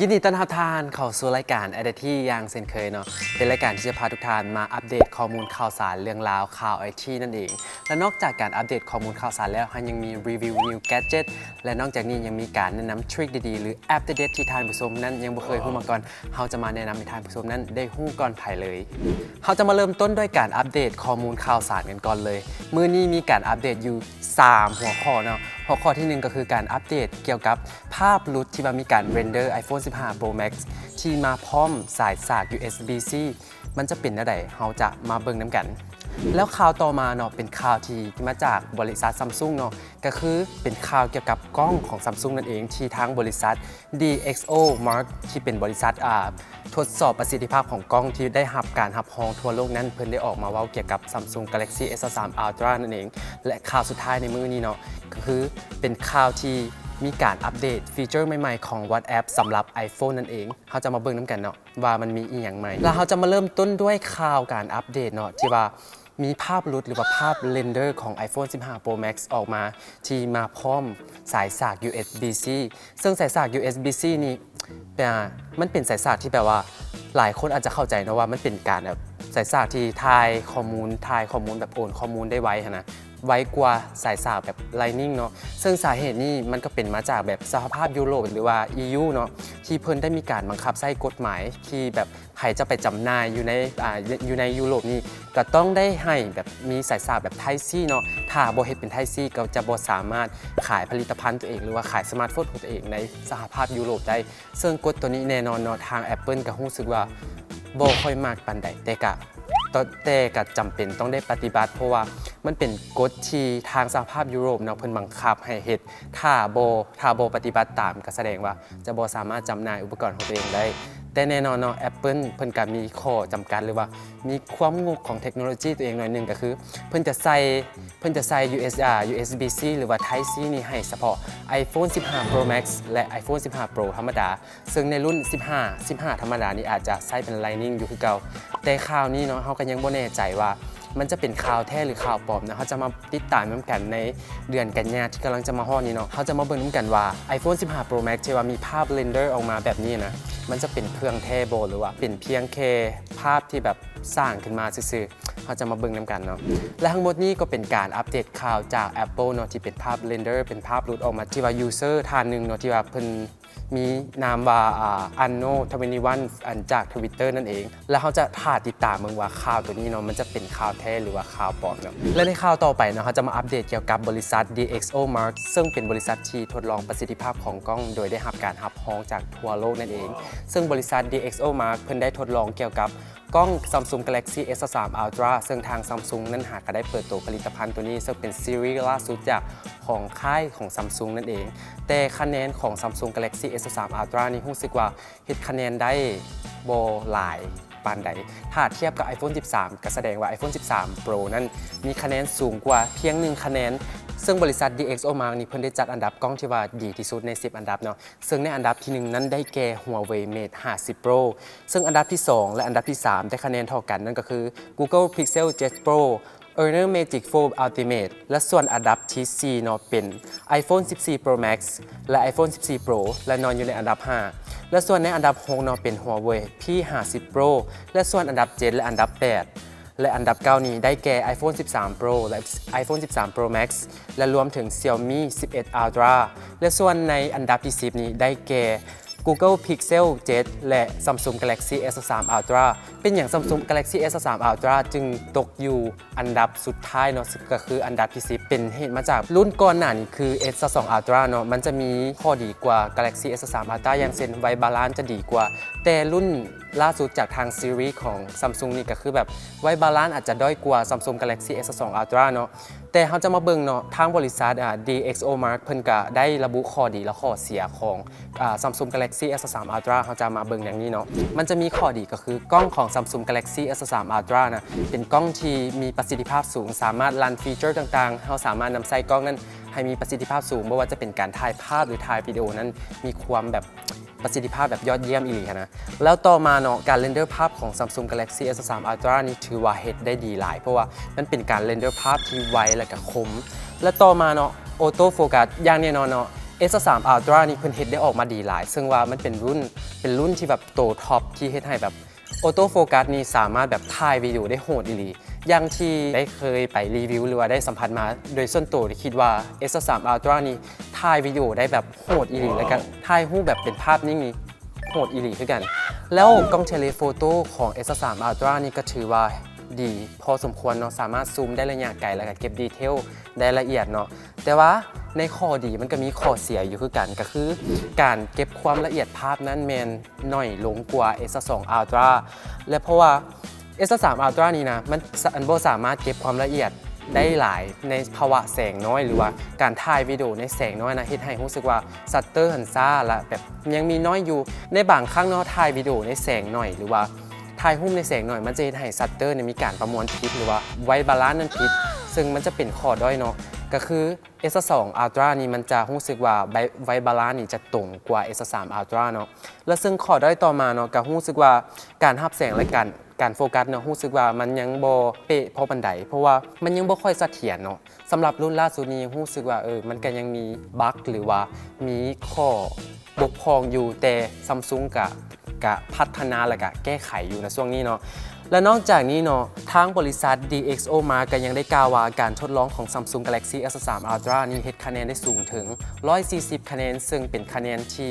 ยินดีต้อนรับทานเข้าสู่รายการ i d ที่ย่างเช่นเคยเนาะเป็นรายการที่จะพาทุกท่านมาอัปเดตข้อมูลข่าวสารเรื่องราวข่าวไอทีนั่นเอง และนอกจากการอัปเดตข้อมูลข่าวสารแล้วเรายังมีรีวิว new gadget และนอกจากนี้ยังมีการแนะนำทริคดีๆ หรือแอปเด็ดๆที่ท่านผู้ชมนั้นยังไม่เคยรู้มาก่อนเราจะมาแนะนำให้ท่านผู้ชมนั้นได้รู้ก่อนภายเลยเราจะมาเริ่มต้นด้วยการอัปเดตข้อมูลข่าวสารกันก่อนเลยมื้อนี้มีการอัปเดตอยู่ 3 หัวข้อเนาะหัวข้อที่หนึ่งก็คือการอัปเดตเกี่ยวกับภาพลุดที่ว่ามีการเรนเดอร์ iPhone 15 Pro Max ที่มาพร้อมสายสาก USB-C มันจะเป็นอะไรเราจะมาเบิ่งน้ำกัน แล้วข่าวต่อมาเนาะเป็นข่าวที่มาจากบริษัทซัมซุงเนาะก็คือเป็นข่าวเกี่ยวกับกล้องของซัมซุงนั่นเองที่ทางบริษัท DxO Mark ที่เป็นบริษัทอ่าทดสอบประสิทธิภาพของกล้องที่ได้รับการรับรองทั่วโลกนั้นเพิ่นได้ออกมาเว้าเกี่ยวกับ Samsung Galaxy S3 Ultra นั่นเอง และข่าวสุดท้ายในมือนี้เนาะก็คือเป็นข่าวที่ มีการอัปเดตฟีเจอร์ใหม่ๆของ WhatsApp สำหรับ iPhone นั่นเองเราจะมาเบิ่งน้ำกันเนาะว่ามันมีอีหยังใหม่ แล้วเราจะมาเริ่มต้นด้วยข่าวการอัปเดตเนาะที่ว่ามีภาพลุดหรือว่าภาพเรนเดอร์ของ iPhone 15 Pro Max ออกมา ที่มาพร้อมสายสาก USB-C ซึ่งสายสาก USB-C นี่มันเป็นสายสากที่แปลว่า หลายคนอาจจะเข้าใจนะว่ามันเป็นการแบบสายสากที่ทายข้อมูลทายข้อมูลแบบโอนข้อมูลได้ไวนะ ไว้กว่าสายสากแบบ Lightning เนาะซึ่งสาเหตุนี้มันก็เป็นมาจากแบบสหภาพยุโรปหรือว่า EU เนาะที่เพิ่นได้มีการบังคับใช้กฎหมาย ที่แบบใครจะไปจำหน่ายอยู่ในอ่าอยู่ในยุโรปนี่ก็ต้องได้ให้แบบมีสายสากแบบไทซี่เนาะถ้าบ่เฮ็ดเป็นไทซี่ก็จะบ่สามารถขายผลิตภัณฑ์ตัวเอง หรือว่าขายสมาร์ทโฟนของตัวเองในสหภาพยุโรปได้ซึ่งกฎตัวนี้แน่นอนเนาะทาง Apple ก็รู้สึกว่าบ่ค่อยมากปานใดแต่กะ แต่ก็จำเป็นต้องได้ปฏิบัติ เพราะว่ามันเป็นกฎที่ทางสหภาพยุโรปเนาะเพิ่นบังคับให้เฮ็ดถ้าบ่ถ้าบ่ปฏิบัติตามก็แสดงว่าจะบ่สามารถจำหน่ายอุปกรณ์ของตัวเองได้ แต่แน่นอนเนาะ Apple เพิ่นก็มีข้อจำกัดหรือว่า มีความงกของเทคโนโลยีตัวเองหน่อยหนึงก็คือ เพิ่นจะใส่เพิ่นจะใส่ USR USB-C หรือว่า Type C นี่ให้เฉพาะ iPhone 15 Pro Max และ iPhone 15 Pro ธรรมดา ซึ่งในรุ่น 15 15 ธรรมดานี่อาจจะใส่เป็น Lightning อยู่คือเก่าแต่คราวนี้เนาะเฮาก็ยังบ่แน่ใจว่า มันจะเป็นข่าวแท้หรือข่าวปลอมนะเขาจะมาติดตามน้ำกันในเดือนกันยาที่กำลังจะมาฮอดนี้เนาะเขาจะมาเบิ่งน้ำกันว่า iPhone 15 Pro Max ที่ว่ามีภาพเรนเดอร์ออกมาแบบนี้นะมันจะเป็นเครื่องแท้โบหรือว่าเป็นเพียงแค่ภาพที่แบบสร้างขึ้นมาซื่อๆเขาจะมาเบิ่งน้ำกันเนาะและทั้งหมดนี้ก็เป็นการอัปเดตข่าวจาก Apple เนาะที่เป็นภาพเรนเดอร์เป็นภาพหลุดออกมาที่ว่า user ท่านหนึ่งเนาะที่ว่าเพิ่นมีนามว่าอันโนทเวนิวันอันจากทวิตเตอร์นั่นเอง แล้วเขาจะถ่าติดตามมึงว่าข่าวตัวนี้เนาะมันจะเป็นข่าวแท้หรือว่าข่าวปลอมเนาะและในข่าวต่อไปเนาะเขาจะมาอัปเดตเกี่ยวกับบริษัท DxO Mark ซึ่งเป็นบริษัทที่ทดลองประสิทธิภาพของกล้อง โดยได้รับการรับรองจากทั่วโลกนั่นเอง ซึ่งบริษัท DxO Mark เพิ่นได้ทดลองเกี่ยวกับ กล้อง Samsung Galaxy S3 Ultra ซึ่งทาง Samsung นั้นหาก็ได้เปิดตัวผลิตภัณฑ์ตัวนี้ ซึ่งเป็นซีรีส์ล่าสุดจากของค่ายของ Samsung นั่นเอง แต่คะแนนของ Samsung Galaxy S3 Ultra นี่รู้สึกว่าเฮ็ดคะแนนได้โบหลาย ปานใด ถ้าเทียบกับ iPhone 13 ก็แสดงว่า iPhone 13 Pro นั้นมีคะแนนสูงกว่าเพียงหนึ่งคะแนน ซึ่งบริษัท DxO Mark นี่เพิ่นได้จัดอันดับกล้องที่ว่าดีที่สุดใน 10 อันดับเนาะ ซึ่งในอันดับที่ 1 นั้นได้แก่ Huawei Mate 50 Pro ซึ่งอันดับที่ 2 และอันดับที่ 3 ได้คะแนนเท่ากันนั่นก็คือ Google Pixel 7 Pro Erner Magic 4 Ultimate และส่วนอันดับที่4เนาะเป็น iPhone 14 Pro Max และ iPhone 14 Pro และนอนอยู่ในอันดับ 5 และส่วนในอันดับ6เนาะเป็น Huawei P50 Pro และส่วนอันดับ 7 และอันดับ 8และอันดับ 9 นี้ได้แก่ iPhone 13 Pro และ iPhone 13 Pro Max และรวมถึง Xiaomi 11 Ultra และส่วนในอันดับที่ 10 นี้ได้แก่ Google Pixel 7 และ Samsung Galaxy S3 Ultra เป็นอย่าง Samsung Galaxy S3 Ultra จึงตกอยู่อันดับสุดท้ายเนาะก็คืออันดับที่10เป็นเหตุมาจากรุ่นก่อนหน้านี้คือ S2 Ultra เนาะมันจะมีข้อดีกว่า Galaxy S3 Ultra อย่างเช่นไวบาลานซ์จะดีกว่า แต่รุ่น ล่าสุดจากทางซีรีส์ของ Samsung นี่ก็คือแบบไวบาลานซ์อาจจะด้อยกว่า Samsung Galaxy S2 Ultra เนาะแต่เขาจะมาเบิ่งเนาะทางบริษัทอ่า DxO Mark เพิ่นก็ได้ระบุข้อดีและข้อเสียของอ่า Samsung Galaxy S3 Ultra เขาจะมาเบิ่งอย่างนี้เนาะมันจะมีข้อดีก็คือกล้องของ Samsung Galaxy S3 Ultra นะเป็นกล้องที่มีประสิทธิภาพสูง สามารถรันฟีเจอร์ต่างๆเขาสามารถนำใส่กล้องนั้นให้มีประสิทธิภาพสูงไม่ว่าจะเป็นการถ่ายภาพหรือถ่ายวิดีโอนั้นมีความแบบ ประสิทธิภาพแบบยอดเยี่ยมอีหลีนะ แล้วต่อมาเนาะการเรนเดอร์ภาพของ Samsung Galaxy S3 Ultra นี่ถือว่าเฮ็ดได้ดีหลาย เพราะว่ามันเป็นการเรนเดอร์ภาพที่ไวและก็คม และต่อมาเนาะออโต้โฟกัสอย่างแน่นอนเนาะ S3 Ultra นี่เพิ่นเฮ็ดได้ออกมาดีหลาย ซึ่งว่ามันเป็นรุ่นเป็นรุ่นที่แบบโตท็อปที่เฮ็ดให้แบบออโต้โฟกัสนี่สามารถแบบถ่ายวิดีโอได้โหดอีหลี อย่างที่ได้เคยไปรีวิวหรือว่าได้สัมผัสมา โดยส่วนตัวที่คิดว่า S3 Ultra นี่ถ่ายวิดีโอได้แบบโหดอีหลีแล้วก็ถ่ายรูปแบบเป็นภาพนิ่งนี่โหดอีหลีคือกัน แล้วกล้องเทเลโฟโต้ของ S3 Ultra นี่ก็ถือว่าดีพอสมควรเนาะสามารถซูมได้ระยะไกลแล้วก็เก็บดีเทลได้ละเอียดเนาะแต่ว่าในข้อดีมันก็มีข้อเสียอยู่คือกันก็คือ การเก็บความละเอียดภาพนั้นแมนหน่อยลงกว่า S2 Ultra และเพราะว่า S3 Ultra นี่นะมันอันโบสามารถเก็บความละเอียดได้หลายในภาวะแสงน้อย หรือว่าการถ่ายวิดีโอในแสงน้อยนะเฮ็ดให้รู้สึกว่าซัตเตอร์หันซ่าและแบบยังมีน้อยอยู่ในบางครั้งเนาะถ่ายวิดีโอในแสงหน่อยหรือว่าถ่ายหุ้มในแสงหน่อยมันจะเฮ็ดให้ซัตเตอร์เนี่ยมีการประมวลผิดหรือว่าไว้บาลานซ์นั้นผิดซึ่งมันจะเป็นข้อด้อยเนาะ ก็คือ S2 Ultra นี่มันจะรู้สึกว่าไวบาลานนี่จะตรงกว่า S3 Ultra เนาะและซึ่งข้อด้อยต่อมาเนาะก็รู้สึกว่าการรับแสงและการการโฟกัสเนาะรู้สึกว่ามันยังบ่เป๊ะพอปันไดเพราะว่ามันยังบ่ค่อยเสถียรเนาะสำหรับรุ่นล่าสุดนี้รู้สึกว่าเออมันก็ยังมีบั๊กหรือว่ามีข้อบกพร่องอยู่แต่ซัมซุงกะกะพัฒนาและกะแก้ไขอยู่ในช่วงนี้เนาะ และนอกจากนี้เนาะทางบริษัท DxO มาก็ยังได้กล่าวว่าการทดลองของ Samsung Galaxy S3 Ultra นี่เฮ็ดคะแนนได้สูงถึง 140 คะแนน ซึ่งเป็นคะแนนที่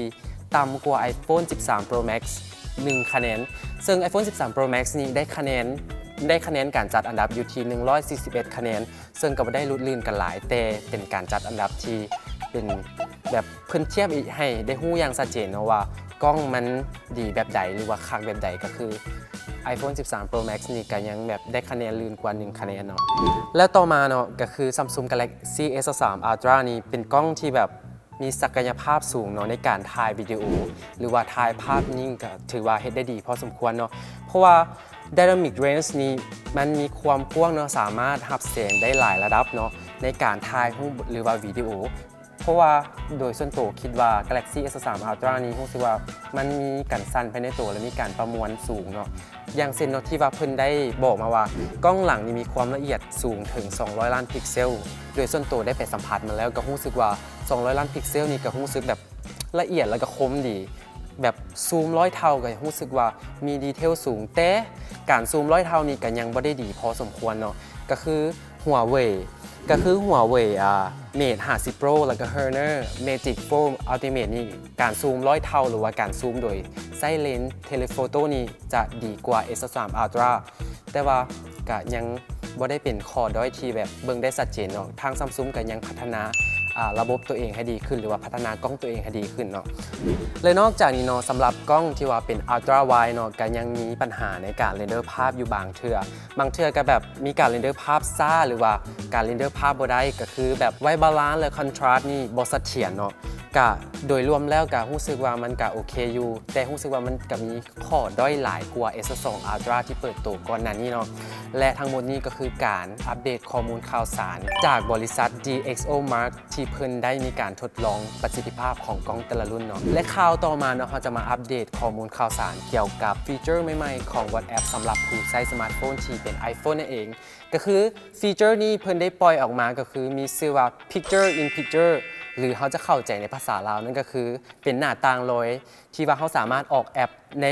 ต่ำกว่า iPhone 13 Pro Max 1 คะแนน ซึ่ง iPhone 13 Pro Max นี้ได้คะแนนได้คะแนนการจัดอันดับอยู่ที่ 141 คะแนน ซึ่งก็บ่ได้ลุดลื่นกันหลายแต่เป็นการจัดอันดับที่เป็นแบบเพิ่นเทียบอีกให้ได้หู้อย่างชัดเจนนะว่ากล้องมันดีแบบใดหรือว่าคักแบบใดก็คือ iPhone 13 Pro Max นี่ก็ยังแบบได้คะแนนลื่นกว่า 1 คะแนนเนาะแล้วต่อมาเนาะก็คือ Samsung Galaxy S3 Ultra นี่เป็นกล้องที่แบบมีศักยภาพสูงเนาะในการถ่ายวิดีโอ หรือว่าถ่ายภาพนิ่งก็ถือว่าเฮ็ดได้ดีพอสมควรเนาะเพราะว่า Dynamic Range นี้มันมีความกว้างเนาะสามารถรับแสงได้หลายระดับเนาะในการถ่ายรูปหรือว่าวิดีโอ เพราะว่าโดยส่วนตัวคิดว่า Galaxy S3 Ultra นี้รู้สึกว่ามันมีการสั่นภายในตัวและมีการประมวลสูงเนาะ อย่างเซนโนที่ว่าเพิ่นได้บอกมาว่ากล้องหลังนี่มีความละเอียดสูงถึง 200 ล้านพิกเซล โดยส่วนตัวได้ไปสัมผัสมาแล้วก็รู้สึกว่า 200 ล้านพิกเซลนี่ก็รู้สึกแบบละเอียดแล้วก็คมดี แบบซูมร้อยเท่าก็รู้สึกว่ามีดีเทลสูงแต่การซูมร้อยเท่านี่ก็ยังบ่ได้ดีพอสมควรเนาะก็คือหัวเว่ย ก็คือหัวเว่ยอ่าเมดห้าสิบโปรแล้วก็เฮอร์เนอร์เมจิกโฟมอัลติเมทนี่การซูมร้อยเท่าหรือว่าการซูมโดยไซเลนเทเลโฟโต้นี่จะดีกว่า S3 Ultra แต่ว่าก็ยังบ่ได้เป็นคอด้อยที่แบบเบิ่งได้ชัดเจนเนาะทางซัมซุงก็ยังพัฒนา ระบบตัวเองให้ดีขึ้น หรือว่าพัฒนากล้องตัวเองให้ดีขึ้นเนาะเลยนอกจากนี้เนาะสำหรับกล้องที่ว่าเป็น ultra wide เนาะก็ยังมีปัญหาในการเรนเดอร์ภาพอยู่บางเทื่อบางเทื่อก็แบบมีการเรนเดอร์ภาพซ่าหรือว่าการเรนเดอร์ภาพบ่ได้ก็คือแบบไว้บาลานซ์และคอนทราสต์นี่บ่เสถียรเนาะก็โดยรวมแล้วก็รู้สึกว่ามันก็โอเคอยู่ แต่รู้สึกว่ามันก็มีข้อด้อยหลายกว่า S2 Ultra ที่เปิดตัวก่อนหน้านี้เนาะและทั้งหมดนี้ก็คือการอัปเดตข้อมูลข่าวสาร จากบริษัท DxO Mark ที่เพิ่นได้มีการทดลองประสิทธิภาพของกล้องแต่ละรุ่นเนาะและข่าวต่อมาเนาะเราจะมาอัปเดตข้อมูลข่าวสารเกี่ยวกับฟีเจอร์ใหม่ๆ ของ WhatsApp สำหรับผู้ใช้สมาร์ทโฟนที่เป็น iPhone นั่นเอง ก็คือฟีเจอร์นี้เพิ่นได้ปล่อยออกมาก็คือมีชื่อว่า Picture in Picture หรือเขาจะเข้าใจในภาษาลาวนั่นก็คือ เป็นหน้าต่างลอยที่ว่าเขาสามารถออกแอปใน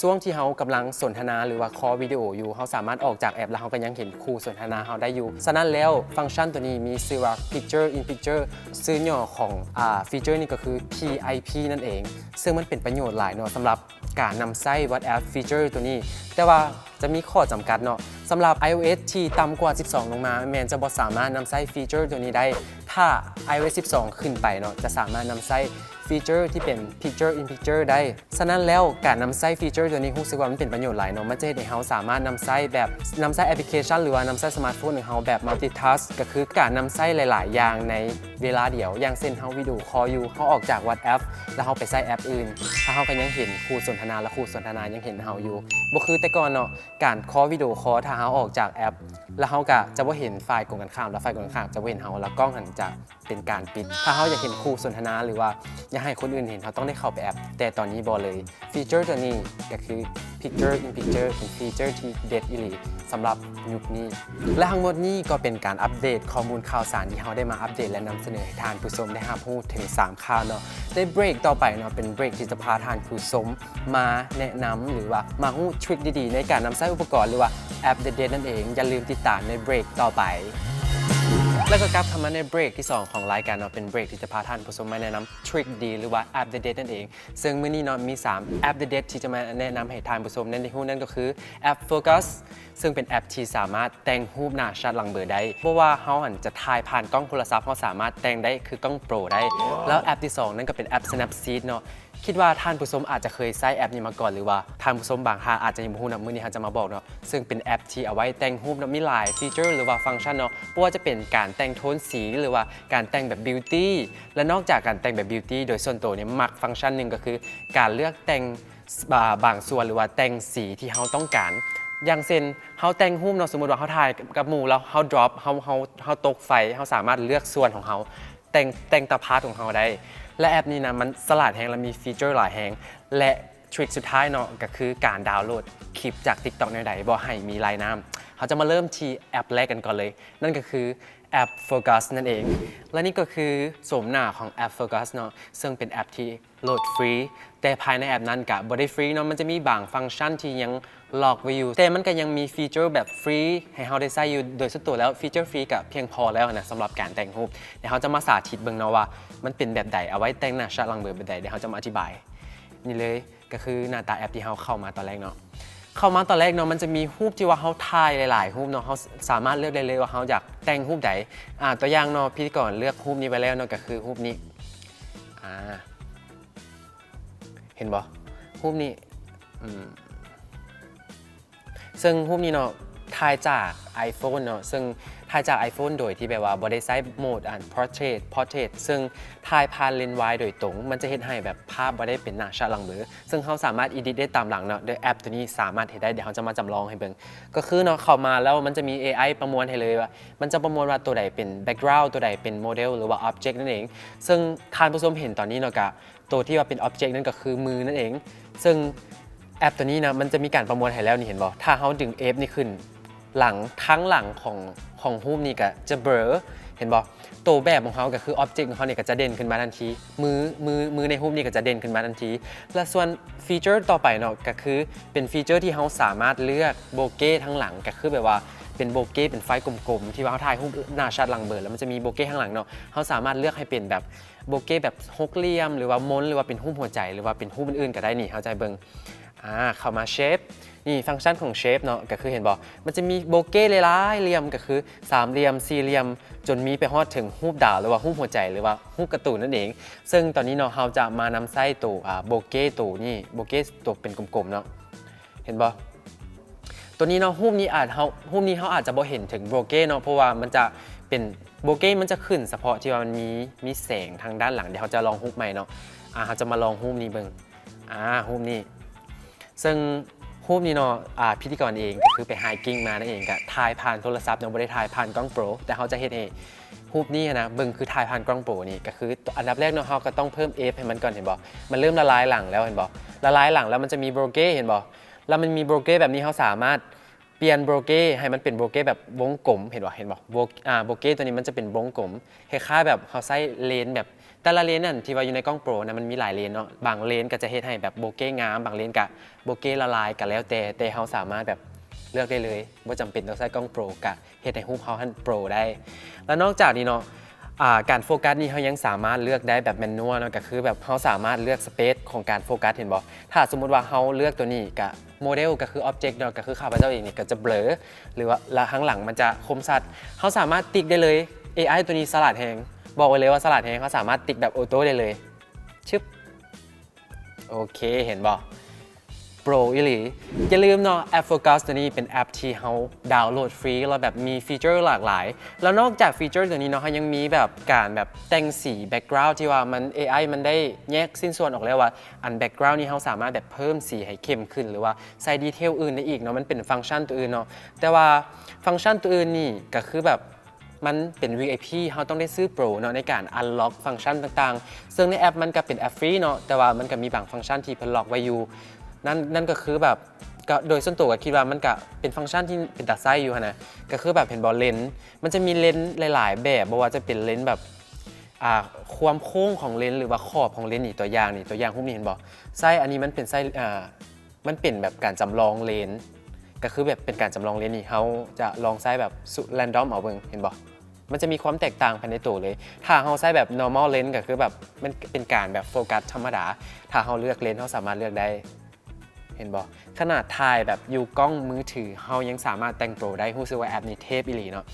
ช่วงที่เขากำลังสนทนาหรือว่าคอวิดีโออยู่เขาสามารถออกจากแอป แล้วเขาก็ยังเห็นคู่สนทนาเขาได้อยู่ฉะนั้นแล้วฟังก์ชันตัวนี้มีชื่อว่า Picture in Picture ชื่อย่อของอ่าฟีเจอร์นี้ก็คือ PIP นั่นเอง ซึ่งมันเป็นประโยชน์หลายเนาะสำหรับการนำไส้ WhatsApp ฟีเจอร์ตัวนี้ แต่ว่า จะมีข้อจำกัดเนาะสำหรับ iOS ที่ต่ำกว่า 12 ลงมา แมนจะบ่สามารถนำใส้ฟีเจอร์ตัวนี้ได้ ถ้า iOS 12 ขึ้นไปเนาะจะสามารถนำใส้ ฟีเจอร์ที่เป็น Picture in Picture ได้ ฉะนั้นแล้วการนำไส้ฟีเจอร์ตัวนี้รู้สึกว่ามันเป็นประโยชน์หลายเนาะมันจะเห็นให้เราสามารถนำไส้แบบนำไส้แอปพลิเคชัน หรือว่านำไส้สมาร์ทโฟนของเราแบบ multitask ก็คือการนำไส้หลาย ๆ อย่างในเวลาเดียว อย่างเช่นเราวิดีโอคอลอยู่เขาออกจาก WhatsApp แล้วเขาไปใส่แอปอื่น ถ้าเขาก็ยังเห็นครูสนทนาและครูสนทนายังเห็นเราอยู่บ่คือแต่ก่อนเนาะการคอลวิดีโอคอลถ้าเขาออกจากแอป แล้วเขาก็จะว่าเห็นไฟล์กงกันข้าม แล้วไฟล์กงกันข้ามจะว่าเห็นเขาแล้วกล้องหันจะเป็นการปิด ถ้าเขาอยากเห็นคู่สนทนาหรือว่าอยาให้คนอื่นเห็นเขาต้องได้เข้าไปแอป แต่ตอนนี้บอเลยฟีเจอร์ตัวนี้ก็คือ Picture in Picture เป็นฟีเจอร์ที่เด็ดอีหลีสำหรับยุคนี้ และทั้งหมดนี้ก็เป็นการอัปเดตข้อมูลข่าวสารที่เราได้มาอัปเดตและนำเสนอให้ทานผู้ชมได้รับรู้ถึง 3 ข่าวเนาะในเบรกต่อไปเนาะเป็นเบรกที่จะพาทานผู้ชมมาแนะนำหรือว่ามารู้ทริคดีๆ ในการนำใช้อุปกรณ์หรือว่าแอปเด็ดๆนั่นเองอย่าลืมติดตามในเบรกต่อไป แล้วก็กลับเข้ามาในเบรกที่ 2 ของรายการเนาะเป็นเบรกที่จะพาท่านผู้ชมมาแนะนำทริคดีหรือว่าแอปเด็ดๆนั่นเอง ซึ่งมื้อนี้เนาะมี 3 แอปเด็ดที่จะมาแนะนำให้ท่านผู้ชมนั่นในหูนั่นก็คือแอป Focus ซึ่งเป็นแอปที่สามารถแต่งรูปหน้าชัดหลังเบอร์ได้ เพราะว่าเฮาหันจะถ่ายผ่านกล้องโทรศัพท์เฮาสามารถแต่งได้คือกล้องโปรได้ แล้วแอปที่ 2 นั่นก็เป็นแอป Snapseed เนาะ คิดว่าท่านผู้ชมอาจจะเคยใช้แอปนี้มาก่อนหรือว่าท่านผู้ชมบางท่านอาจจะยังไม่รู้นะมื้อนี้เราจะมาบอกเนาะซึ่งเป็นแอปที่เอาไว้แต่งรูปเนาะมีหลายฟีเจอร์หรือว่าฟังก์ชันเนาะไม่ว่าจะเป็นการแต่งโทนสีหรือว่าการแต่งแบบบิวตี้และนอกจากการแต่งแบบบิวตี้โดยส่วนตัวเนี่ยมักฟังก์ชันหนึ่งก็คือ การเลือกแต่งบางส่วนหรือว่าแต่งสีที่เราต้องการอย่างเช่นเฮาแต่งรูปเนาะสมมติว่าเฮาถ่ายกับหมู่แล้วเฮา drop เฮาเฮาเฮาตกไฟเฮาสามารถเลือกส่วนของเฮาแต่งแต่งตาพาร์ทของเฮาได้ และแอปนี้นะมันสลัดแฮงและมีฟีเจอร์หลายแฮงและทริคสุดท้ายเนาะก็คือการดาวน์โหลดคลิปจาก TikTok ในใดบ่ให้มีลายน้ำเขาจะมาเริ่มที่แอปแรกกันก่อนเลย นั่นก็คือแอป Focus นั่นเอง และนี่ก็คือโฉมหน้าของแอป Focus เนาะซึ่งเป็นแอปที่โหลดฟรี แต่ภายในแอปนั้นกับบได้ฟรีเนาะมันจะมีบางฟังก์ชันที่ยัง หลอกว้อยู่แต่มันก็ยังมีฟีเจอร์แบบฟรีให้เราได้ใช้อยู่โดยส่วนตัวแล้วฟีเจอร์ฟรีกับเพียงพอแล้วนะสำหรับการแต่งรูปเดี๋ยวเขาจะมาสาธิตเบิ่งเนาะว่า มันเป็นแบบใดเอาไว้แต่งหน้าชัดลังเบอร์แบบใดเดี๋ยวเขาจะมาอธิบาย นี่เลยก็คือหน้าตาแอปที่เราเข้ามาตอนแรกเนาะเข้ามาตอนแรกเนาะมันจะมีรูปที่ว่าเขาถ่ายหลาย ๆ รูปเนาะเขาสามารถเลือกได้เลยว่าเขาอยากแต่งรูปใดอ่าตัวอย่างเนาะพิธีกรเลือกรูปนี้ไปแล้วเนาะก็คือรูปนี้อ่าเห็นบ่รูปนี้อืม ซึ่งรูปนี้เนาะถ่ายจาก iPhone เนาะซึ่งถ่ายจาก iPhone โดยที่แบบว่าบ่ได้ใช้โหมดอ่าน portrait portrait ซึ่งถ่ายผ่านเลนส์วายโดยตรง มันจะเฮ็ดให้แบบภาพบ่ได้เป็นหน้าชัดหลังมือ ซึ่งเขาสามารถ edit ได้ตามหลังเนาะโดยแอปตัวนี้สามารถเฮ็ดได้ เดี๋ยวเขาจะมาจำลองให้เบิ่งก็คือเนาะเข้ามาแล้วมันจะมี AI ประมวลให้เลยว่า มันจะประมวลว่าตัวใดเป็น background ตัวใดเป็นโมเดลหรือว่า object นั่นเอง ซึ่งทานผู้ชมเห็นตอนนี้เนาะกะตัวที่ว่าเป็น object นั่นก็คือมือนั่นเอง ซึ่ง แอปตัวนี้นะมันจะมีการประมวลให้แล้วนี่เห็นบ่ถ้าเขาดึง F นี่ขึ้น หลังทั้งหลังของของรูปนี่ก็จะเบลอเห็นบ่ตัวแบบของเขาก็คืออ็อบเจกต์ของเขาเนี่ยก็จะเด่นขึ้นมาทันที มือมือมือในรูปนี่ก็จะเด่นขึ้นมาทันที และส่วนฟีเจอร์ต่อไปเนาะก็คือเป็นฟีเจอร์ที่เขาสามารถเลือกโบเก้ทั้งหลังก็คือแบบว่าเป็นโบเก้เป็นไฟกลมๆ ที่ว่าเขาถ่ายรูปหน้าชัดหลังเบิดแล้วมันจะมีโบเก้ข้างหลังเนาะเขาสามารถเลือกให้เป็นแบบโบเก้แบบหกเหลี่ยม หรือว่าม้วนหรือว่าเป็นรูปหัวใจ หรือว่าเป็นรูปอื่นๆก็ได้นี่เข้าใจเบิง อ่าเข้ามาเชฟนี่ฟังก์ชันของเชฟเนาะก็คือเห็นบอกมันจะมีโบเก้หลายๆเหลี่ยมก็คือสามเหลี่ยมสี่เหลี่ยม จนมีไปฮอดถึงรูปดาวหรือว่ารูปหัวใจหรือว่ารูปกร์ตูนนั่นเอง ซึ่งตอนนี้เนาะเราจะมานำไส้ตัวอ่าโบเก้ตัวนี่โบเก้ตัวเป็นกลมๆเนาะเห็นบ่ตัวนี้เนาะรูปนี้อาจเฮารูปนี้เขาอาจจะบ่เห็นถึงโบเก้เนาะเพราะว่ามันจะเป็นโบเก้มันจะขึ้นเฉพาะที่ว่ามันมีมีแสงทางด้านหลังเดี๋ยวเขาจะลองรูปใหม่เนาะอ่าเขาจะมาลองรูปนี้เบิ่งอ่ารูปนี้ ซึ่งรูปนี้เนาะอ่าพิธีกรเองก็คือไปไฮกิ้งมานั่นเองก็ถ่ายผ่านโทรศัพท์เนาะไม่ได้ถ่ายผ่านกล้องโปรแต่เขาจะเห็นเองรูปนี้นะบิ่งคือถ่ายผ่านกล้องโปรนี่ก็คืออันดับแรกเนาะเขาก็ต้องเพิ่มเอฟให้มันก่อนเห็นบ่มันเริ่มละลายหลังแล้วเห็นบ่ละลายหลังแล้วมันจะมีโบรเก้เห็นบ่แล้วมันมีโบรเก้แบบนี้เขาสามารถเปลี่ยนโบรเก้ให้มันเป็นโบรเก้แบบวงกลมเห็นบ่เห็นบอ่าโบรเก้ตัวนี้มันจะเป็นวงกลมคล้ายๆแบบเขาใช้เลนส์แบบ แต่ละเลนส์นั่นที่ว่าอยู่ในกล้องโปรนะมันมีหลายเลนเนาะบางเลนก็จะเฮ็ดให้แบบโบเก้งาม บางเลนก็โบเก้ละลายก็แล้วแต่แต่เขาสามารถแบบเลือกได้เลยว่าจำเป็นต้องใช้กล้องโปรกะเฮ็ดให้รูปเขาให้โปรได้ แล้วนอกจากนี้เนาะการโฟกัสนี่เขายังสามารถเลือกได้แบบแมนนวลเนาะก็คือแบบเขาสามารถเลือกสเปซของการโฟกัสเห็นบ่ถ้าสมมติว่าเขาเลือกตัวนี้กับโมเดลก็คืออ็อบเจกต์เนาะก็คือข้าพเจ้าเองนี่ก็จะเบลอหรือว่าละข้างหลังมันจะคมชัดเขาสามารถติ๊กได้เลย AI ตัวนี้สลัดแหง บอกไว้เลยว่าสลัดแหงเขาสามารถติ๊กแบบออโต้ได้เลย ชึบ โอเคเห็นบอกโปรอีหลีอย่าลืมเนาะแอป Focus ตัวนี้เป็นแอปที่เขาดาวน์โหลดฟรีแล้วแบบมีฟีเจอร์หลากหลาย แล้วนอกจากฟีเจอร์ตัวนี้เนาะเขายังมีแบบการแบบแต่งสีแบ็กกราวด์ที่ว่ามัน AI มันได้แยกสิ้นส่วนออกแล้วว่า อันแบ็กกราวด์นี่เขาสามารถแบบเพิ่มสีให้เข้มขึ้น หรือว่าใส่ดีเทลอื่นได้อีกเนาะมันเป็นฟังก์ชันตัวอื่นเนาะแต่ว่าฟังก์ชันตัวอื่นนี่ก็คือแบบ มันเป็น VIP เราต้องได้ซื้อโปรเนาะในการ unlock ฟังก์ชันต่างๆ ซึ่งในแอปมันก็เป็นแอปฟรีเนาะแต่ว่ามันก็มีบางฟังก์ชันที่เพิ่นล็อกไว้อยู่นั่นนั่นก็คือแบบก็โดยส่วนตัวก็คิดว่ามันก็เป็นฟังก์ชันที่เป็นตัดไส้อยู่นะก็คือแบบเห็นบอลเลนส์มันจะมีเลนส์หลาย ๆ แบบบ่ว่าจะเป็นเลนส์แบบความโค้งของเลนส์หรือว่าขอบของเลนส์นี่ตัวอย่างนี่ตัวอย่างพวกนี้เห็นบอกไส้อันนี้มันเป็นไส้อ่ามันเป็นแบบการจำลองเลนส์ ก็คือแบบเป็นการจำลองเลนส์นี่เขาจะลองใช้แบบแรนดอมเอาเบิ่งเห็นบอมันจะมีความแตกต่างภายในตัวเลย ถ้าเขาใช้แบบ normal lens ก็คือแบบมันเป็นการแบบโฟกัสธรรมดา ถ้าเขาเลือกเลนส์เขาสามารถเลือกได้ เห็นบอกขนาดถ่ายแบบอยู่กล้องมือถือเฮายังสามารถแต่งตัวได้รู้สึกว่าแอปนี้เทพอีหลีเนาะ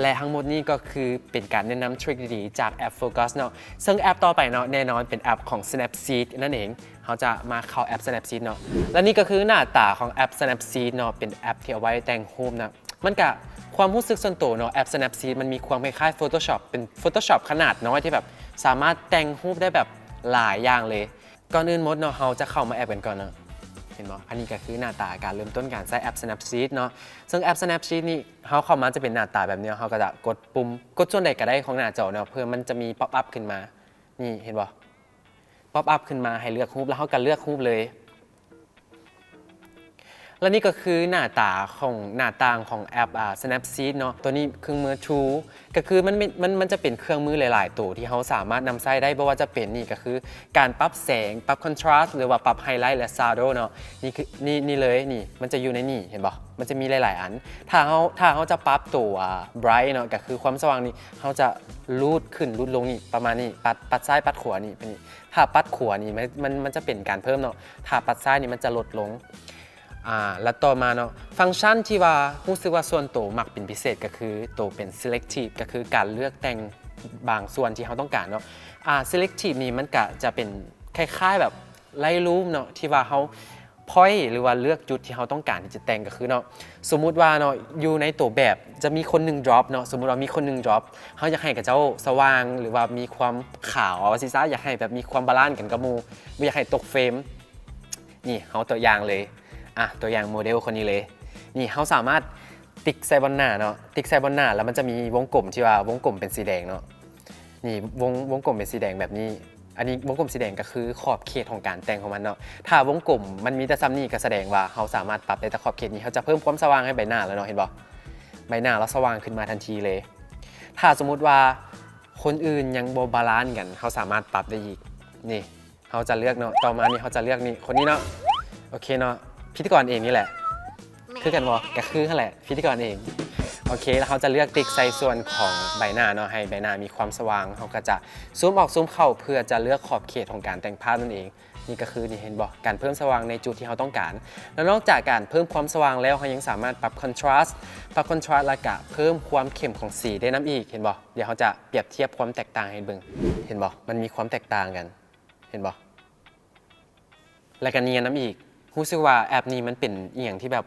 และทั้งหมดนี้ก็คือเป็นการแนะนำทริคดีๆ จากแอป Focus เนาะซึ่งแอปต่อไปเนาะแน่นอนเป็นแอปของ Snapseed นั่นเองเขาจะมาเข้าแอป Snapseed เนาะและนี่ก็คือหน้าตาของแอป Snapseed เนาะเป็นแอปที่เอาไว้แต่งรูปนะมันก็ความรู้สึกส่วนตัวเนาะแอป Snapseed มันมีความคล้ายๆ Photoshop เป็น Photoshop ขนาดน้อยที่แบบสามารถแต่งรูปได้แบบหลายอย่างเลย ก่อนอื่นมดเนาะเราจะเข้ามาแอปกันก่อนเนาะ เห็นบ่อันนี้ก็คือหน้าตาการเริ่มต้นการใช้แอป Snapseed เนาะซึ่งแอป Snapseed นี่เขาเข้ามาจะเป็นหน้าตาแบบนี้เขาก็จะกดปุ่มกดส่วนใดก็ได้ของหน้าจอเนาะเพื่อมันจะมีป๊อปอัพขึ้นมา นี่เห็นบ่ป๊อปอัพขึ้นมาให้เลือกรูปแล้วเขาก็เลือกรูปเลย และนี่ก็คือหน้าตาของหน้าต่างของแอปอ่า Snapseed เนาะตัวนี้เครื่องมือ True ก็คือมันเป็นมันมันจะเป็นเครื่องมือหลาย ๆ ตัวที่เขาสามารถนำใช้ได้ไม่ว่าจะเป็นนี่ก็คือ การปรับแสงปรับ contrast หรือว่าปรับไฮไลท์และ shadow เนาะนี่คือนี่นี่เลยนี่มันจะอยู่ในนี่เห็นปะมันจะมีหลาย ๆ อัน ถ้าเขาถ้าเขาจะปรับตัว bright เนาะก็คือความสว่างนี่เขาจะรูดขึ้นรูดลงนี่ประมาณนี้ปัดปัดซ้ายปัดขวานี่เป็นนี่ถ้าปัดขวานี่มันมันมันจะเป็นการเพิ่มเนาะถ้าปัดซ้ายนี่มันจะลดลง อ่าแล้วต่อมาเนาะฟังก์ชันที่ว่ารู้สึกว่าส่วนตัวมักเป็นพิเศษก็คือตัวเป็น selective ก็คือการเลือกแต่งบางส่วนที่เขาต้องการเนาะอ่า selective นี่มันก็จะเป็นคล้ายๆแบบไล่รูปเนาะที่ว่าเขาพอยหรือว่าเลือกจุดที่เขาต้องการที่จะแต่งก็คือเนาะสมมุติว่าเนาะอยู่ในตัวแบบจะมีคนหนึ่ง drop เนาะสมมุติว่ามีคนหนึ่ง drop เขาอยากให้กับเจ้าสว่างหรือว่ามีความขาวเอาซิซ่าอยากให้แบบมีความบาลานซ์กันกับมูไม่อยากให้ตกเฟรมนี่เขาตัวอย่างเลย อะตัวอย่างโมเดลคนนี้เลย นี่เขาสามารถติ๊กใส่บนหน้าเนาะติ๊กใส่บนหน้าแล้วมันจะมีวงกลมที่ว่าวงกลมเป็นสีแดงเนาะนี่วงวงกลมเป็นสีแดงแบบนี้ อันนี้วงกลมสีแดงก็คือขอบเขตของการแต่งของมันเนาะถ้าวงกลมมันมีแต่ซ้ำนี่ก็แสดงว่าเขาสามารถปรับได้แต่ขอบเขตนี้เขาจะเพิ่มความสว่างให้ใบหน้าแล้วเนาะเห็นปะใบหน้าเราสว่างขึ้นมาทันทีเลย ถ้าสมมุติว่าคนอื่นยังโบบาลานซ์กันเขาสามารถปรับได้อีกนี่เขาจะเลือกเนาะต่อมานี่เขาจะเลือกนี่คนนี้เนาะโอเคเนาะ พิธีกรเองนี่แหละ คือกันบอกก็คือนั่นแหละ พิธีกรเอง โอเค แล้วเขาจะเลือกติ๊กใส่ส่วนของใบหน้าเนาะให้ใบหน้ามีความสว่างเขาก็จะซูมออกซูมเข้าเพื่อจะเลือกขอบเขตของการแต่งภาพนั่นเอง นี่ก็คือนี่เห็นบอกการเพิ่มสว่างในจุดที่เขาต้องการ แล้วนอกจากการเพิ่มความสว่างแล้วเขายังสามารถปรับ contrast ปรับ contrast แล้วก็เพิ่มความเข้มของสีได้น้ำอีกเห็นบอกเดี๋ยวเขาจะเปรียบเทียบความแตกต่างให้เบิ่งเห็นบอกมันมีความแตกต่างกัน เห็นบอกและกันเนียนน้ำอีก รู้สึกว่าแอปนี้มันเป็นอหย่างที่แบบ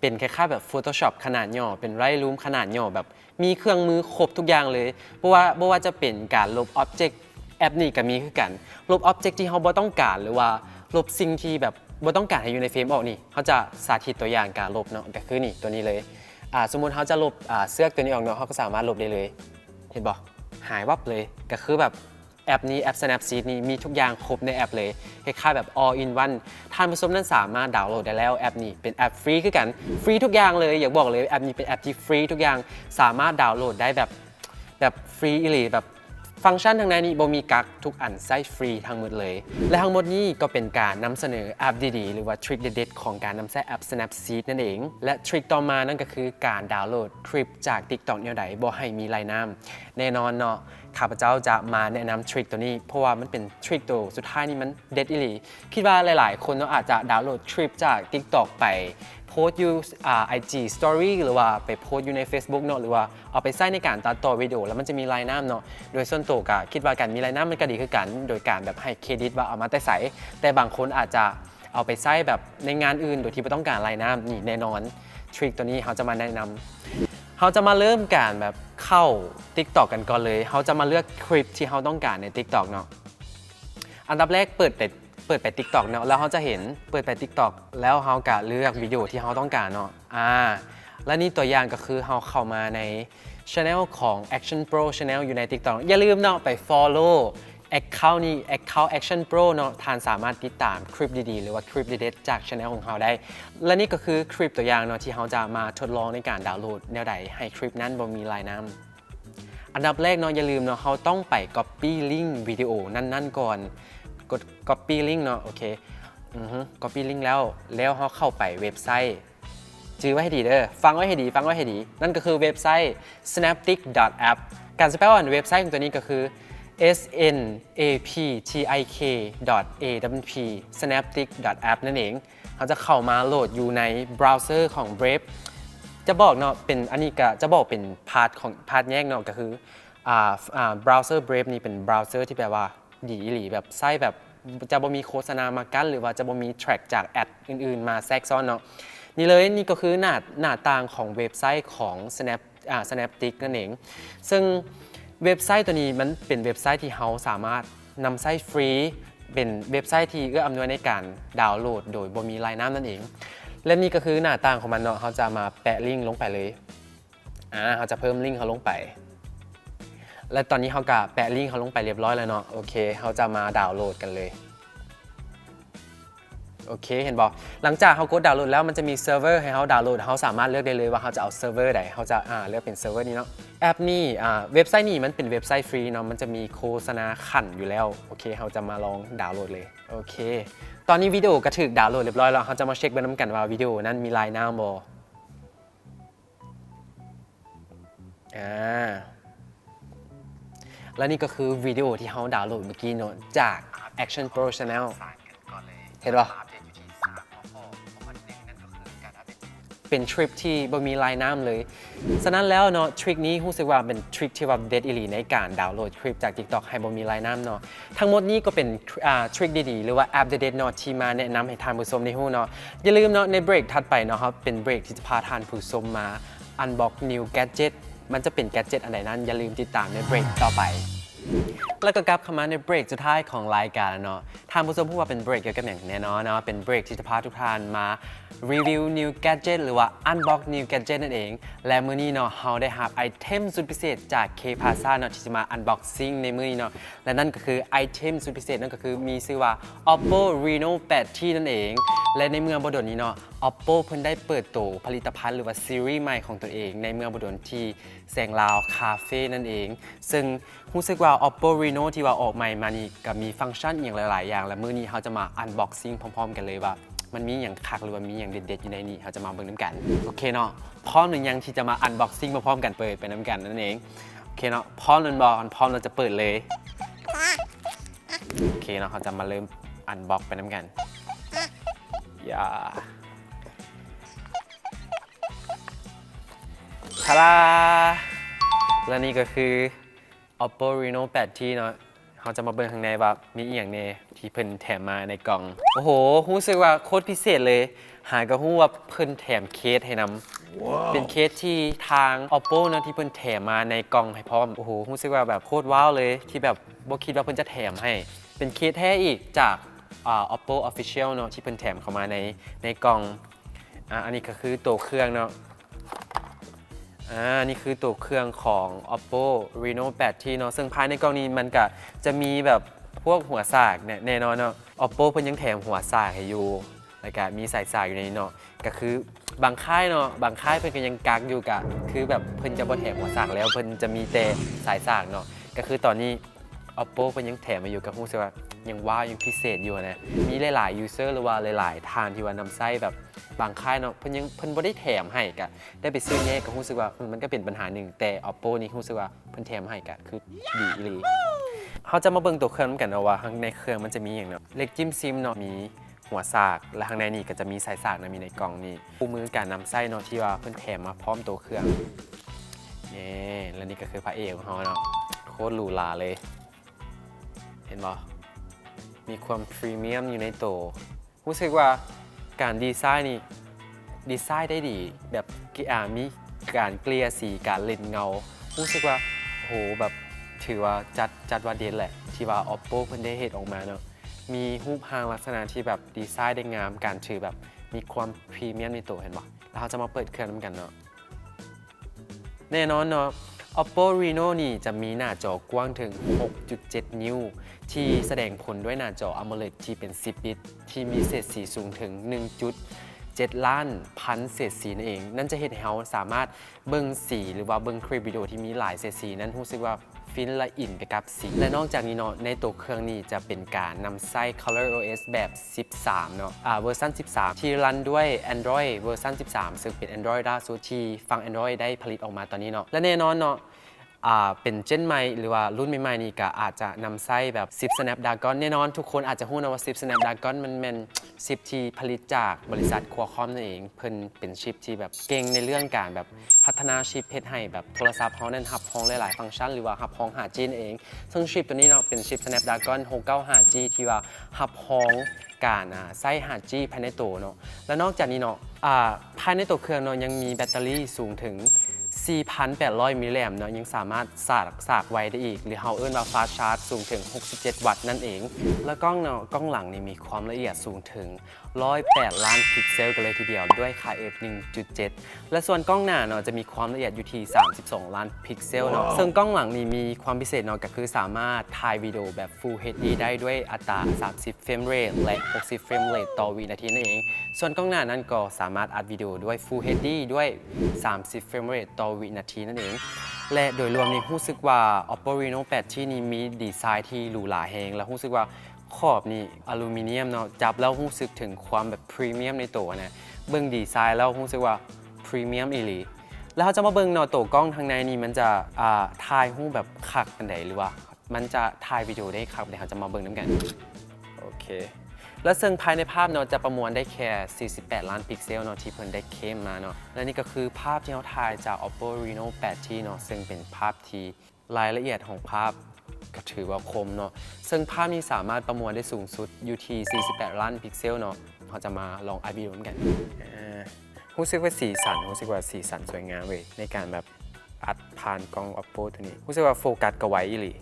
เป็นคล้ายๆแบบ Photoshop ขนาดย่อเป็นไรรูมขนาดย่อแบบ มีเครื่องมือครบทุกอย่างเลยเพราะว่าเพราะว่าจะเป็นการลบอ็อบเจกต์แอปนี้ก็มีคือกันลบอ็อบเจกต์ที่เขาบ่ต้องการหรือว่าลบสิ่งที่แบบบ่ต้องการให้อยู่ในเฟรมออกนี่เขาจะสาธิตตัวอย่างการลบเนาะก็คือนี่ตัวนี้เลยอ่าสมมุติเขาจะลบอ่าเสื้อตัวนี้ออกเนาะเขาก็สามารถลบได้เลย เห็นบ่หายวับเลยก็คือแบบ แอปนี้แอป Snapseed นี่มีทุกอย่างครบในแอปเลยคล้ายๆแบบ all in one ท่านผู้ชมนั้นสามารถดาวน์โหลดได้แล้วแอปนี้เป็นแอปฟรีคือกันฟรีทุกอย่างเลยอยากบอกเลยแอปนี้เป็นแอปที่ฟรีทุกอย่างสามารถดาวน์โหลดได้แบบแบบฟรีอีหลีแบบฟังก์ชันทางในนี้บ่มีกักทุกอันใช้ฟรีทั้งหมดเลย และทั้งหมดนี้ก็เป็นการนำเสนอแอปดีๆ หรือว่าทริคเด็ดๆของการนำใช้แอป Snapseed นั่นเอง และทริคต่อมานั่นก็คือการดาวน์โหลดคลิปจาก TikTok แนวใดบ่ให้มีรายน้ำแน่นอนเนาะ ข้าพเจ้าจะมาแนะนำทริคตัวนี้ เพราะว่ามันเป็นทริคตัวสุดท้ายนี่มันเด็ดอีหลีคิดว่าหลาย ๆ คนเนาะอาจจะดาวน์โหลดทริปจาก TikTok ไปโพสต์อยู่อ่า IG Story หรือว่าไปโพสต์อยู่ใน Facebook เนาะหรือว่าเอาไปใช้ในการตัดต่อวิดีโอแล้วมันจะมีรายน้ำเนาะโดยส่วนตัวก็คิดว่าการมีรายน้ำมันก็ดีคือกัน โดยการแบบให้เครดิตว่าเอามาแต่ใสแต่บางคนอาจจะเอาไปใช้แบบในงานอื่นโดยที่ไม่ต้องการรายน้ำนี่แน่นอนทริคตัวนี้เขาจะมาแนะนำ เขาจะมาเริ่มการแบบเข้า TikTok กันก่อนเลยเขาจะมาเลือกคลิปที่เขาต้องการใน TikTok เนาะ อันดับแรกเปิดไปเปิดไป TikTok เนาะ แล้วเขาจะเห็นเปิดไป TikTok แล้วเขากะเลือกวิดีโอที่เขาต้องการเนาะ อ่า และนี่ตัวอย่างก็คือเขาเข้ามาใน Channel ของ Action Pro Channel อยู่ใน TikTok อย่าลืมเนาะไป follow Account นี้ Account Action Pro เนาะทานสามารถติดตามคลิปดีๆ หรือว่าคลิปเด็ดๆจากช anel ของเราได้ และนี่ก็คือคลิปตัวอย่างเนาะที่เราจะมาทดลองในการดาวน์โหลดแนวใดให้คลิปนั้นบ่มีลายน้ำอันดับแรกเนาะอย่าลืมเนาะเขาต้องไป copy link วิดีโอนั่นๆก่อนกด copy link เนาะโอเคอือฮึ copy link แล้วแล้วเขาเข้าไปเว็บไซต์จื้อไว้ให้ดีเด้อฟังไว้ให้ดี ฟังไว้ให้ดี นั่นก็คือเว็บไซต์ snaptik.app การสเปลว่าเว็บไซต์ของตัวนี้ก็คือ s n a p t i k a w p snaptik.app นั่นเอง เขาจะเข้ามาโหลดอยู่ในเบราว์เซอร์ของ Brave จะบอกเนาะเป็นอันนี้ก็จะบอกเป็นพาร์ทของพาร์ทแยกเนาะก็คืออ่าอ่าเบราว์เซอร์ Brave นี่เป็นเบราว์เซอร์ที่แปลว่าดีอีหลีแบบไส้แบบจะบ่มีโฆษณามากั้นหรือว่าจะบ่มีแทร็กจากแอดอื่นๆ มาแทรกซ้อนเนาะนี่เลยนี่ก็คือหน้าหน้าต่างของเว็บไซต์ของ Snap อ่า Snaptik นั่นเอง ซึ่ง เว็บไซต์ตัวนี้มันเป็นเว็บไซต์ที่เราสามารถนำไส้ฟรี เป็นเว็บไซต์ที่เอื้ออำนวยในการดาวน์โหลด โดยบ่มีรายน้ำนั่นเอง และนี่ก็คือหน้าต่างของมันเนาะเขาจะมาแปะลิงก์ลงไปเลยอ่าเขาจะเพิ่มลิงก์เขาลงไป และตอนนี้เขากะแปะลิงก์เขาลงไปเรียบร้อยแล้วเนาะโอเคเขาจะมาดาวน์โหลดกันเลย โอเค เห็นบอกหลังจากเขากดดาวน์โหลดแล้วมันจะมีเซิร์ฟเวอร์ให้เขาดาวน์โหลดเขาสามารถเลือกได้เลยว่าเขาจะเอาเซิร์ฟเวอร์ใดเขาจะอ่าเลือกเป็นเซิร์ฟเวอร์นี้เนาะแอปนี้อ่าเว็บไซต์นี้มันเป็นเว็บไซต์ฟรีเนาะมันจะมีโฆษณาขันอยู่แล้วโอเคเขาจะมาลองดาวน์โหลดเลยโอเค ตอนนี้วิดีโอก็ถึกดาวน์โหลดเรียบร้อยแล้วเขาจะมาเช็คเบิ้งน้ำกันว่าวิดีโอนั้นมีลายน้ำบ่อ่าและนี่ก็คือวิดีโอที่เขาดาวน์โหลดเมื่อกี้เนาะจาก Action Pro Channel เห็นปะ เป็นทริปที่บ่มีลายน้ำเลย ฉะนั้นแล้วเนาะทริคนี้รู้สึกว่าเป็นทริคที่ว่าเด็ดอีหลีในการดาวน์โหลดคลิปจาก TikTok ให้บ่มีลายน้ำเนาะทั้งหมดนี้ก็เป็นอ่าทริคดีๆ หรือว่าแอปเด็ดๆเนาะที่มาแนะนำให้ทานผู้ชมในหู้เนาะอย่าลืมเนาะในเบรกถัดไปเนาะครับเป็นเบรกที่จะพาทานผู้ชมมา unbox new gadget มันจะเป็นแกดเจิตอันไหนนั้น อย่าลืมติดตามในเบรกต่อไป แล้วก็กลับเข้ามาในเบรกสุดท้ายของรายการแล้วเนาะทางผู้ชมพูดว่าเป็นเบรกเกี่ยวกับอย่างแน่นอนเนาะเป็นเบรกที่จะพาทุกท่านมารีวิว new gadget หรือว่า unbox new gadget นั่นเอง และมื้อนี้เนาะเราได้รับไอเทมสุดพิเศษจาก K Plaza เนาะที่จะมา unboxing ในมื้อนี้เนาะและนั่นก็คือไอเทมสุดพิเศษนั่นก็คือมีชื่อว่า Oppo Reno 8T นั่นเอง และในเมืองบดลนี้เนาะ Oppo เพิ่นได้เปิดตัวผลิตภัณฑ์หรือว่าซีรีส์ใหม่ของตัวเอง ในเมืองบดลที่แสงลาวคาเฟ่นั่นเอง ซึ่งรู้สึกว่า Oppo Reno ที่ว่าออกใหม่มานี่ก็มีฟังก์ชันอย่างหลาย ๆ อย่าง และมื้อนี้เราจะมา unboxing พร้อม ๆ กันเลยว่า มันมีอย่างคักหรือว่ามีอย่างเด็ด ๆ อยู่ในนี้เราจะมาเบิ่งน้ำกันโอเคเนาะพร้อมหรือยังที่จะมา unboxing มาพร้อมกันเปิดไปน้ำกันนั่นเองโอเคเนาะพร้อมแล้วบอลพร้อมเราจะเปิดเลยโอเคเนาะเขาจะมาเริ่ม unbox ไปน้ำกันอย่าทาราและนี่ก็คือ Oppo Reno 8T เนาะเขาจะมาเบิ่งข้างในว่ามีอีกอย่างเนที่เพิ่นแถมมาในกล่อง โอ้โหรู้สึกว่าโคตรพิเศษเลย หากระหู้ว่าเพิ่นแถมเคสให้นำเป็นเคสที่ทาง Oppo เนอะที่เพิ่นแถมมาในกล่องให้พร้อม โอ้โหรู้สึกว่าแบบโคตรว้าวเลยที่แบบบ่คิดว่าเพิ่นจะแถมให้ เป็นเคสแท้อีกจากอ่า Oppo Official เนอะที่เพิ่นแถมเข้ามาในในกล่องอะอันนี้ก็คือตัวเครื่องเนาะ อ่า นี่คือตัวเครื่องของ Oppo Reno 8T เนาะซึ่งภายในกล่องนี้มันก็จะมีแบบพวกหัวสากเนี่ยแน่นอนเนาะ Oppo เพิ่นยังแถมหัวสากให้อยู่แล้วก็มีสายสากอยู่ในนี้เนาะก็คือบางค่ายเนาะบางค่ายเพิ่นก็ยังกักอยู่กะ คือแบบเพิ่นจะบ่แถมหัวสากแล้วเพิ่นจะมีแต่สายสากเนาะก็คือตอนนี้ Oppo เพิ่นยังแถมมาอยู่กับรู้สึกว่า ยังว้าวยังพิเศษอยู่นะ มีหลายๆ user หรือว่าหลาย ๆ ทางที่ว่านำไส้แบบบางค่ายเนาะเพิ่นยังเพิ่นบ่ได้แถมให้ก็ได้ไปซื้อแยกก็รู้สึกว่ามันก็เป็นปัญหาหนึ่งแต่ Oppo นี่รู้สึกว่าเพิ่นแถมให้ก็คือดีอีหลีเขาจะมาเบิ่งตัวเครื่องกันเนาะว่าข้างในเครื่องมันจะมีอย่างเนาะเล็กจิ้มซิมเนาะมีหัวสาก และข้างในนี่ก็จะมีสายสากนะมีในกล่องนี่คู่มือการนำไส้เนาะที่ว่าเพิ่นแถมมาพร้อมตัวเครื่องนี่และนี่ก็คือพระเอกของเขาเนาะโคตรหรูหราเลย เห็นบ่ มีความพรีเมียมอยู่ในตัวรู้สึกว่าการดีไซน์นี่ดีไซน์ได้ดี แบบอ่ามีการเกลี่ยสีการเล่นเงารู้สึกว่าโหแบบถือว่าจัดจัดว่าเด่นแหละ ที่ว่า Oppo เพิ่นได้เฮ็ดออกมาเนาะมีรูปร่างลักษณะที่แบบดีไซน์ได้งาม การถือแบบมีความพรีเมียมในตัวเห็นบ่แล้วเราจะมาเปิดเครื่องน้ำกันเนาะแน่นอนเนาะ Oppo Reno นี่จะมีหน้าจอกว้างถึง 6.7 นิ้ว ที่แสดงผลด้วยหน้าจอ AMOLED ที่เป็น 10บิตที่มีเศษสีสูงถึง 1.7 ล้านพันเศษสีนั่นเอง นั่นจะเห็นให้เราสามารถเบิ่งสีหรือว่าเบิ่งคลิปวิดีโอที่มีหลายเศษสีนั้นรู้สึกว่า ฟินและอินไปกับสี และนอกจากนี้เนาะในตัวเครื่องนี้จะเป็นการนำไส้ ColorOS แบบ 13 เนาะอ่าเวอร์ชัน13 ที่รันด้วย Android เวอร์ชัน13 ซึ่งเป็น Android ล่าสุดที่ฟัง Android ได้ผลิตออกมาตอนนี้เนาะและแน่นอนเนาะ อ่าเป็นเจนใหม่หรือว่ารุ่นใหม่ๆนี่ก็อาจจะนำไส้แบบ10 Snapdragon แน่นอน ทุกคนอาจจะรู้นะว่า10 Snapdragon มันเป็น10 ที่ผลิตจากบริษัท Qualcomm นั่นเอง เพิ่นเป็นชิปที่แบบเก่งในเรื่องการแบบพัฒนาชิปเพชรให้แบบโทรศัพท์เขานั้นหับห้องหลายๆ ฟังก์ชัน หรือว่าหับห้อง 5G นั่นเอง ซึ่งชิปตัวนี้เนาะเป็นชิป Snapdragon 695G ที่ว่าหับห้องการอ่าไส้ 5G ภายในตัวเนาะและนอกจากนี้เนาะอ่าภายในตัวเครื่องเนาะยังมีแบตเตอรี่สูงถึง 4,800 มิลลิแอมเนาะยังสามารถสากสากไว้ได้อีก หรือเฮาเอิ้นว่าฟาชาร์จสูงถึง 67 วัตต์นั่นเอง แล้วกล้องเนาะกล้องหลังนี่มีความละเอียดสูงถึง108 ล้านพิกเซลกันเลยทีเดียวด้วยค่า f 1.7 และส่วนกล้องหน้าเนาะจะมีความละเอียดอยู่ที่ 32 ล้านพิกเซลเนาะซึ่งกล้องหลังนี่มีความพิเศษเนาะก็คือสามารถถ่ายวิดีโอแบบ Full HD ได้ด้วยอัตรา 30 เฟรมเรทและ 60 เฟรมเรทต่อวินาทีนั่นเอง ส่วนกล้องหน้านั้นก็สามารถอัดวิดีโอด้วย Full HD ด้วย 30 เฟรมเรทต่อวินาทีนั่นเองและโดยรวมนี่รู้สึกว่า Oppo Reno 8 ที่นี่มีดีไซน์ที่หรูหราแฮงและรู้สึกว่า ขอบนี่อลูมิเนียมเนาะจับแล้วรู้สึกถึงความแบบพรีเมียมในตัวนะเบิ่งดีไซน์แล้วรู้สึกว่าพรีเมียมอีหลีแล้วเราจะมาเบิ่งเนาะตัวกล้องทางในนี่มันจะอ่าถ่ายรูปแบบคักกันไดหรือว่า มันจะถ่ายวิดีโอได้ครับเดี๋ยวเราจะมาเบิ่งน้ำกันโอเคแล้วซึ่งภายในภาพเนาะจะประมวลได้แค่ 48 ล้านพิกเซลเนาะที่เพิ่นได้เข้มมาเนาะและนี่ก็คือภาพที่เราถ่ายจาก Oppo Reno 8T เนาะซึ่งเป็นภาพที่รายละเอียดของภาพ ก็ถือว่าคมเนาะซึ่งภาพนี้สามารถประมวลได้สูงสุดอยู่ที่ 48 ล้านพิกเซลเนาะเราจะมาลองอัดวิดีโอกันรู้สึกว่าสีสันรู้สึกว่าสีสันสวยงามเว้ยในการแบบอัดผ่านกล้อง Oppo ตัวนี้รู้สึกว่าโฟกัสก็ไวอีหลี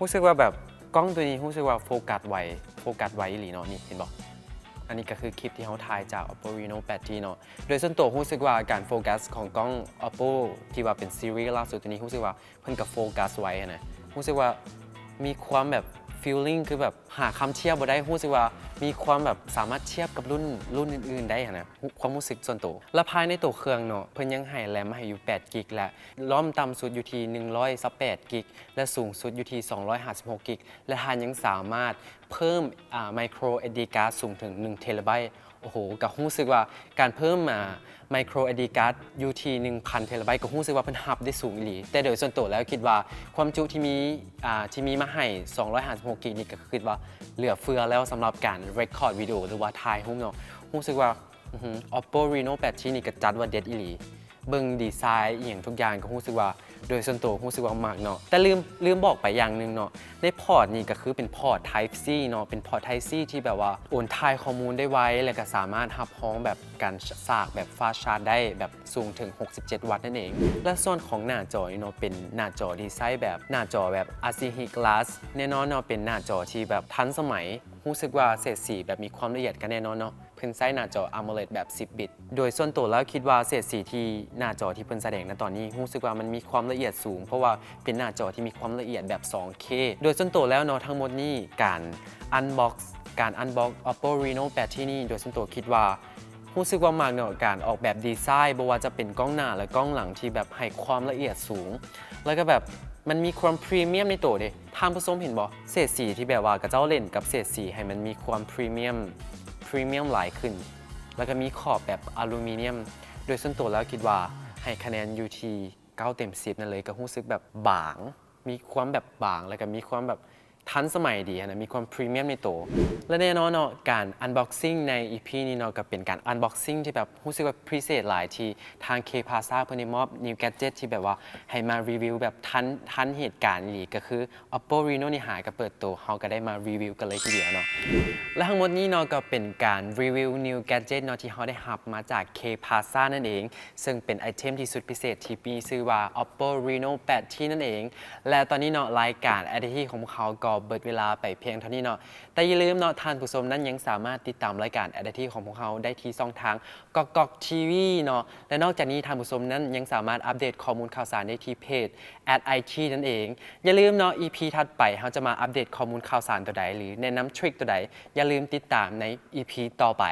รู้สึกว่าแบบกล้องตัวนี้รู้สึกว่าโฟกัสไวโฟกัสไวอีหลีเนาะนี่เห็นบอกอันนี้ก็คือคลิปที่เขาถ่ายจาก Oppo Reno 8T เนาะ โดยส่วนตัวรู้สึกว่าการโฟกัสของกล้อง Oppo ที่ว่าเป็นซีรีส์ล่าสุดตัวนี้รู้สึกว่าเพิ่นกับโฟกัสไว้นะ รู้สึกว่ามีความแบบ feeling คือแบบหาคำเทียบบ่ได้รู้สึกว่ามีความแบบสามารถเทียบกับรุ่นรุ่นอื่น ๆ ได้อะนะความรู้สึกส่วนตัวและภายในตัวเครื่องเนาะเพิ่นยังให้แรมมาให้อยู่ 8 กิกและล้อมต่ำสุดอยู่ที่128กิกและสูงสุดอยู่ที่256กิกและทานยังสามารถเพิ่มอ่า micro SD card สูงถึง1เทราไบต์โอ้โหก็รู้สึกว่าการเพิ่มมา micro SD card อยู่ที่1,000 เทราไบต์ก็รู้สึกว่าเพิ่นฮับได้สูงอีหลี แต่โดยส่วนตัวแล้วคิดว่าความจุที่มีอ่าที่มีมาให้ 256กิกนี่ก็คิดว่าเหลือเฟือแล้วสำหรับการ record วิดีโอหรือว่าถ่ายรูปเนาะรู้สึกว่าอื้อหือ Oppo Reno 8 ที่นี่ก็จัดว่าเด็ดอีหลี เบิ่งดีไซน์อหย่างทุกอย่างก็รู้สึกว่า โดยส่วนตัวรู้สึกว่ามากเนาะแต่ลืมลืมบอกไปอย่างหนึ่งเนาะในพอร์ตนี่ก็คือเป็นพอร์ต Type C เนาะเป็นพอร์ต Type C ที่แบบว่าโอนถ่ายข้อมูลได้ไวแล้วก็สามารถรับพ้องแบบการสากแบบฟาชาร์จได้แบบสูงถึง 67 วัตต์นั่นเอง และส่วนของหน้าจอนี่เนาะเป็นหน้าจอดีไซน์แบบหน้าจอแบบ ACH Glass แน่นอนเนาะเป็นหน้าจอที่แบบทันสมัยรู้สึกว่าเศษสีแบบมีความละเอียดกันแน่นอนเนาะ พิ่นใช้หน้าจอ AMOLED แบบ 10 บิต โดยส่วนตัวแล้วคิดว่าเศษสีที่หน้าจอที่เพิ่นแสดงณตอนนี้รู้สึกว่ามันมีความละเอียดสูง เพราะว่าเป็นหน้าจอที่มีความละเอียดแบบ 2K โดยส่วนตัวแล้วเนาะทั้งหมดนี้การ unbox การ unbox Oppo Reno 8 ที่นี่ โดยส่วนตัวคิดว่ารู้สึกว่ามากเนาะการออกแบบดีไซน์บว่าจะเป็นกล้องหน้าและกล้องหลังที่แบบให้ความละเอียดสูง แล้วก็แบบมันมีความพรีเมียมในตัวเด้ทางผสมเห็นบ่เศษสีที่แบบว่ากระเจ้าเล่นกับเศษสีให้มันมีความพรีเมียม พรีเมียมหลายขึ้น แล้วก็มีขอบแบบอลูมิเนียม โดยส่วนตัวแล้วคิดว่าให้คะแนนอยู่ที่9เต็ม10นั่นเลยก็รู้สึกแบบบาง มีความแบบบางแล้วก็มีความแบบ ทันสมัยดีนะมีความพรีเมียมในตัวและแน่นอนเนาะการ unboxing ใน EP นี้เนาะก็เป็นการ unboxing ที่แบบรู้สึกว่าพิเศษหลายที่ทาง K Plaza เพิ่อนี้มอบ new gadget ที่แบบว่าให้มารีวิวแบบทันทันเหตุการณ์หลีก็คือ Oppo Reno นี่หายก็เปิดตัวเฮาก็ได้มารีวิวกันเลยทีเดียวเนาะและทั้งหมดนี้เนาะก็เป็นการรีวิว new gadget เนาะที่เราได้หับมาจาก K Plaza นั่นเอง ซึ่งเป็นไอเทมที่สุดพิเศษที่มีชื่อว่า Oppo Reno 8ทีนั่นเอง และตอนนี้เนาะรายการ a d d i t ของเขาก็เบิดเวลาไปเพียงเท่านี้เนาะแต่อย่าลืมเนาะท่านผู้ชมนั้นยังสามารถติดตามรายการแอดที่ของพวกเขาได้ที่ช่องทางกอกกอกทีวีเนาะและนอกจากนี้ท่านผู้ชมนั้นยังสามารถอัปเดตข้อมูลข่าวสารได้ที่เพจ at it นั่นเอง อย่าลืมเนาะ EP ถัดไปเขาจะมาอัปเดตข้อมูลข่าวสารตัวใด หรือแนะนำทริคตัวใดอย่าลืมติดตามใน EP ต่อไป